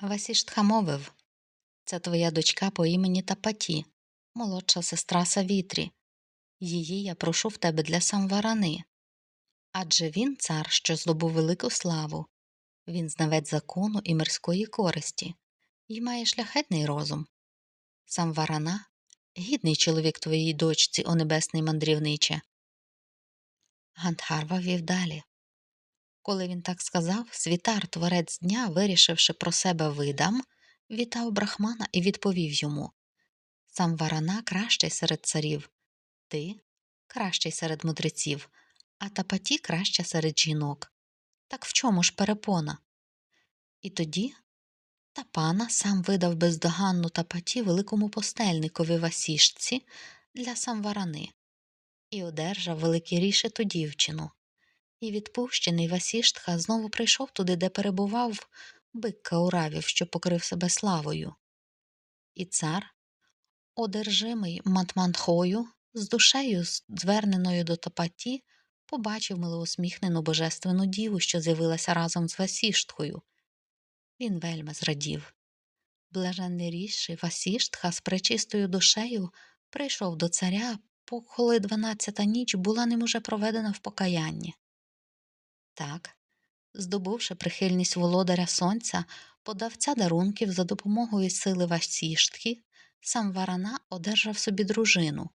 Васіштха мовив Це твоя дочка по імені Тапаті, молодша сестра Савітрі. Її я прошу в тебе для самварани. Адже він цар, що здобув велику славу, він знавець закону і мирської користі, і має шляхетний розум. Самварана гідний чоловік твоїй дочці, о небесний мандрівниче. Гандхарва вів далі. Коли він так сказав, світар, творець дня, вирішивши про себе видам, вітав брахмана і відповів йому Сам варана кращий серед царів, ти кращий серед мудреців, а тапаті краща серед жінок. Так в чому ж перепона? І тоді Тапана сам видав бездоганну тапаті великому постельникові Васішці для самварани і одержав великі рішету дівчину. І відпущений Васіштха знову прийшов туди, де перебував бик Кауравів, що покрив себе славою. І цар, одержимий Матманхою, з душею, зверненою до топаті, побачив милоусміхнену божественну діву, що з'явилася разом з Васіштхою. Він вельми зрадів. Блаженний ріший Васіштха з пречистою душею прийшов до царя, коли дванадцята ніч була ним уже проведена в покаянні. Так, здобувши прихильність володаря сонця, подавця дарунків за допомогою сили Васіштхи, сам Варана одержав собі дружину.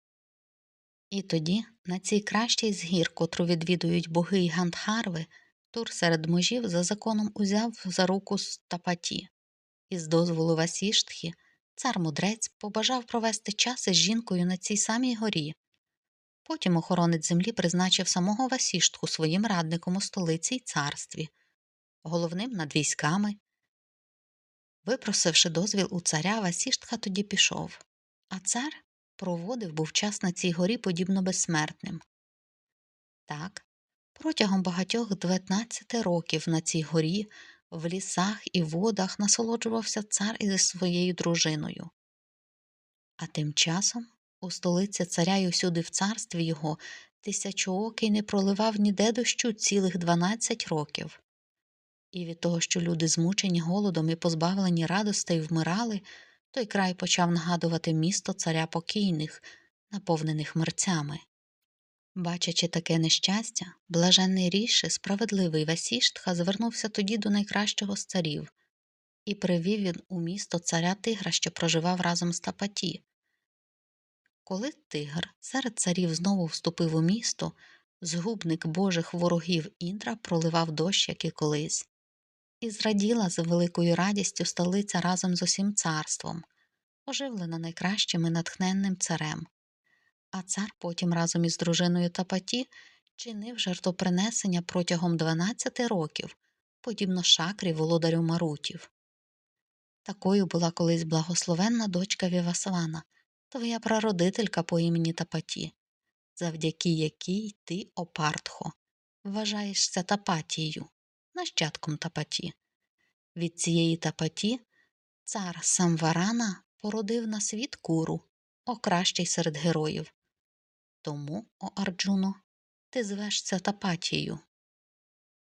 І тоді, на цій кращій з гір, котру відвідують боги й Гандхарви, Тур серед мужів за законом узяв за руку стапаті, і з дозволу Васіштхи цар мудрець побажав провести час із жінкою на цій самій горі. Потім охоронець землі призначив самого Васіштху своїм радником у столиці й царстві, головним над військами. Випросивши дозвіл у царя, Васіштха тоді пішов, а цар проводив був час на цій горі подібно безсмертним. Так, протягом багатьох 19 років на цій горі, в лісах і водах насолоджувався цар із своєю дружиною. А тим часом у столиці царя й усюди в царстві його тисячоокий не проливав ніде дощу цілих дванадцять років. І від того, що люди, змучені голодом і позбавлені радостей, вмирали, той край почав нагадувати місто царя покійних, наповнених мерцями. Бачачи таке нещастя, блаженний ріши, справедливий Васіштха звернувся тоді до найкращого з царів і привів він у місто царя Тигра, що проживав разом з Тапаті. Коли тигр серед царів знову вступив у місто, згубник божих ворогів Індра проливав дощ, як і колись, і зраділа з великою радістю столиця разом з усім царством, оживлена найкращим і натхненним царем. А цар потім разом із дружиною Тапаті чинив жертвопринесення протягом 12 років, подібно шакрі володарю Марутів. Такою була колись благословенна дочка Вівасвана – твоя прародителька по імені Тапаті, завдяки якій ти, Опартхо, вважаєшся Тапатією, нащадком Тапаті. Від цієї Тапаті цар Самварана породив на світ куру, о кращий серед героїв. Тому, о Арджуно, ти звешся Тапатією.